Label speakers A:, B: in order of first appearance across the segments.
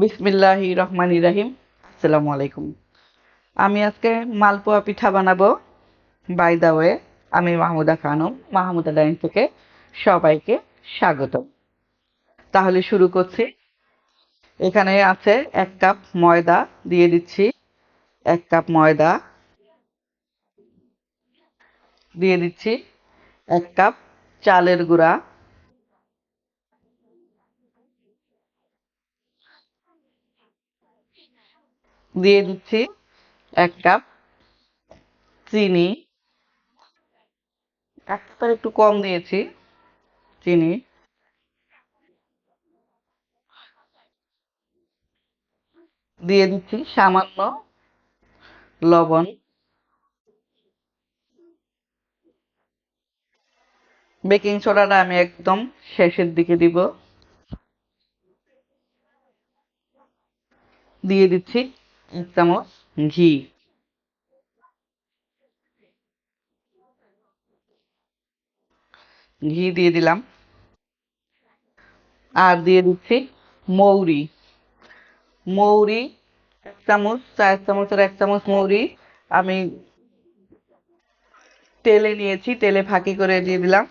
A: বিসমিল্লাহ রহমান ইরাহিম আসসালামু আলাইকুম। আমি আজকে মালপোয়া পিঠা বানাবো। বাই দা ওয়ে আমি মাহমুদা খানম, মাহমুদা লাইন থেকে সবাইকে স্বাগত তাহলে শুরু করছি। এখানে আছে এক কাপ ময়দা দিয়ে দিচ্ছি। এক কাপ ময়দা দিয়ে দিচ্ছি। এক কাপ চালের গুঁড়া। দিয়ে দিচ্ছি এক কাপ চিনি। একবার একটু কম দিয়েছি চিনি। দিয়ে দিচ্ছি সামান্য লবণ। বেকিং সোডাটা আমি একদম শেষের দিকে দিব। দিয়ে দিচ্ছি এক চামচ ঘি ঘি দিয়ে দিলাম। আর দিয়ে দিচ্ছি মৌরি। মৌরি, এক চামচ, চার চামচের এক চামচ মৌরি আমি তেলে নিয়েছি, তেলে ফাঁকি করে দিয়ে দিলাম।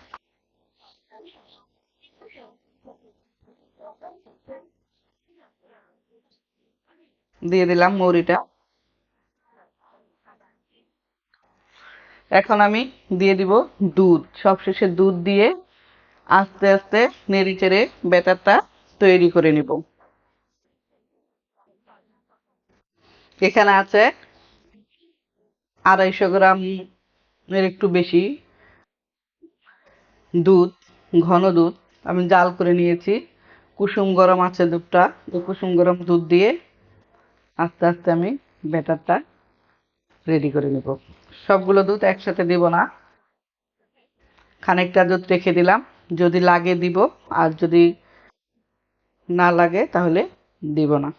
A: দিয়ে দিলাম মৌরিটা। এখন আমি দিয়ে দিব দুধ। সবশেষে দুধ দিয়ে আস্তে আস্তে নেড়ে চেড়ে ব্যাটারটা তৈরি করে নিব। এখানে আছে আড়াইশো গ্রাম এর একটু বেশি দুধ, ঘন দুধ। আমি জাল করে নিয়েছি। কুসুম গরম আছে দুধটা। কুসুম গরম দুধ দিয়ে আস্তে আস্তে আমি ব্যাটারটা রেডি করে নেব। সবগুলো দুধ একসাথে দিব না। খানিকটা দুধ রেখে দিলাম। যদি লাগে দিব, আর যদি না লাগে তাহলে দিব না।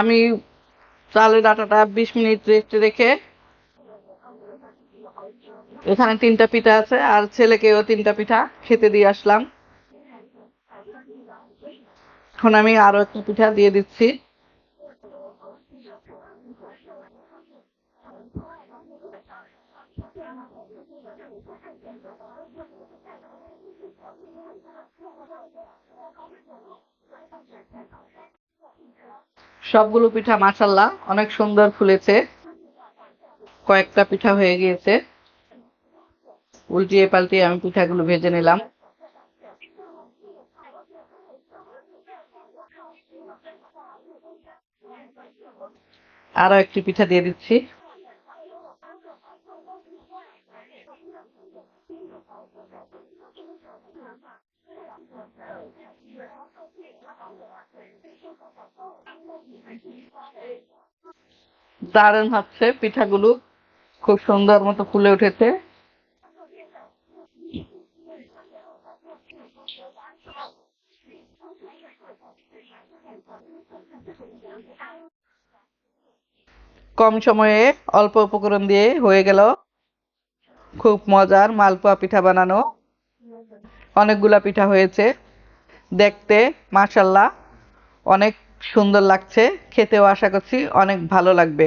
A: আমি চালের আটাটা বিশ মিনিট রেস্টে রেখে এখানে তিনটা পিঠা আছে, আর ছেলেকেও তিনটা পিঠা খেতে দিয়ে আসলাম। এখন আমি আরও একটা পিঠা দিয়ে দিচ্ছি। সবগুলো পিঠা মাশাল্লাহ অনেক সুন্দর ফুলেছে। কয়েকটা পিঠা হয়ে গিয়েছে। উল্টিয়ে পাল্টিয়ে আমি পিঠাগুলো ভেজে নিলাম। আরও একটি পিঠা দিয়ে দিচ্ছি। দারুণ হচ্ছে, পিঠাগুলো খুব সুন্দর মতো ফুলে উঠেছে। কম সময়ে অল্প উপকরণ দিয়ে হয়ে গেল। খুব মজার মালপোয়া পিঠা বানানো। অনেকগুলা পিঠা হয়েছে। দেখতে মাশাল্লাহ অনেক সুন্দর লাগছে। খেতেও আশা করছি অনেক ভালো লাগবে।